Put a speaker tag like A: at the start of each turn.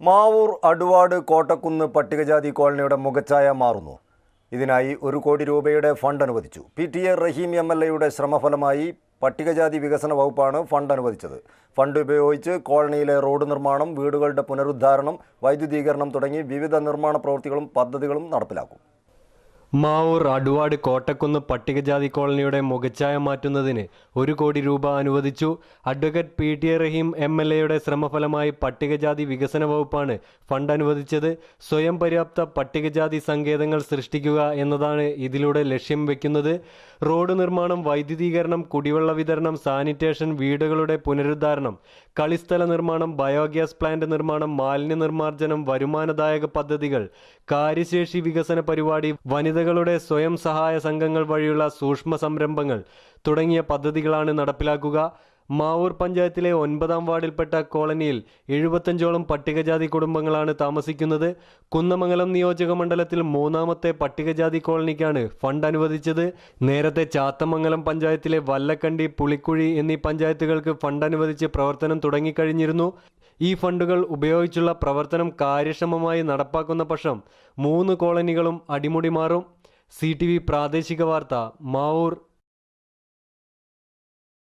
A: മാവൂർ അടുവാട് കോട്ടക്കുന്ന് പട്ടികജാതി കോളനിയുടെ മുഖച്ഛായ മാറുന്നു. ഇതിനായി ഒരു കോടി രൂപയുടെ ഫണ്ട് അനുവദിച്ചു. P T A Rahim M L എയുടെ ശ്രമഫലമായി പട്ടികജാതി വികസന വകുപ്പാണ് ഫണ്ട് അനുവദിച്ചത്. ഫണ്ട് ഉപയോഗിച്ച് കോളനിയിലെ റോഡ് നിർമ്മാണം വീടുകളുടെ പുനരുദ്ധാരണം വൈദ്യുതീകരണം തുടങ്ങി വിവിധ നിർമ്മാണ പ്രവൃത്തികളും പദ്ധതികളും നടപ്പിലാക്കും.
B: മാവൂർ അടുവാട് കോട്ടക്കുന്ന് പട്ടികജാതി കോളനിയുടെ മുഖച്ഛായ മാറ്റുന്നതിന് ഒരു കോടി രൂപ അനുവദിച്ചു. Advocate P T Rahim M L എയുടെ ശ്രമഫലമായി പട്ടികജാതി വികസന വകുപ്പാണ് ഫണ്ട് അനുവദിച്ചത്. സ്വയം പര്യാപ്ത പട്ടികജാതി സങ്കേതങ്ങൾ സൃഷ്ടിക്കുക എന്നതാണ് ഇതിലൂടെ ലക്ഷ്യം വെക്കുന്നത്. റോഡ് നിർമ്മാണം വൈദ്യുതീകരണം കുടിവെള്ള വിതരണം സാനിറ്റേഷൻ വീടുകളുടെ പുനരുദ്ധാരണം കളിസ്ഥല നിർമ്മാണം ബയോഗ്യാസ് പ്ലാന്റ് നിർമ്മാണം മാലിന്യ നിർമ്മാർജനം വരുമാനദായക പദ്ധതികൾ കാര്യശേഷി വികസന പരിപാടി വനിതകളുടെ സ്വയം സഹായ സംഘങ്ങൾ വഴിയുള്ള സൂക്ഷ്മ സംരംഭങ്ങൾ തുടങ്ങിയ പദ്ധതികളാണ് നടപ്പിലാക്കുക. മാവൂർ പഞ്ചായത്തിലെ ഒൻപതാം വാർഡിൽപ്പെട്ട കോളനിയിൽ എഴുപത്തഞ്ചോളം പട്ടികജാതി കുടുംബങ്ങളാണ് താമസിക്കുന്നത്. കുന്നമംഗലം നിയോജക മണ്ഡലത്തിൽ മൂന്നാമത്തെ പട്ടികജാതി കോളനിക്കാണ് ഫണ്ട് അനുവദിച്ചത്. നേരത്തെ ചാത്തമംഗലം പഞ്ചായത്തിലെ വല്ലക്കണ്ടി പുളിക്കുഴി എന്നീ പഞ്ചായത്തുകൾക്ക് ഫണ്ട് അനുവദിച്ച് പ്രവർത്തനം തുടങ്ങിക്കഴിഞ്ഞിരുന്നു. ഈ ഫണ്ടുകൾ ഉപയോഗിച്ചുള്ള പ്രവർത്തനം കാര്യക്ഷമമായി നടപ്പാക്കുന്ന പക്ഷം മൂന്ന് കോളനികളും അടിമുടി മാറും. സി പ്രാദേശിക വാർത്ത മാവൂർ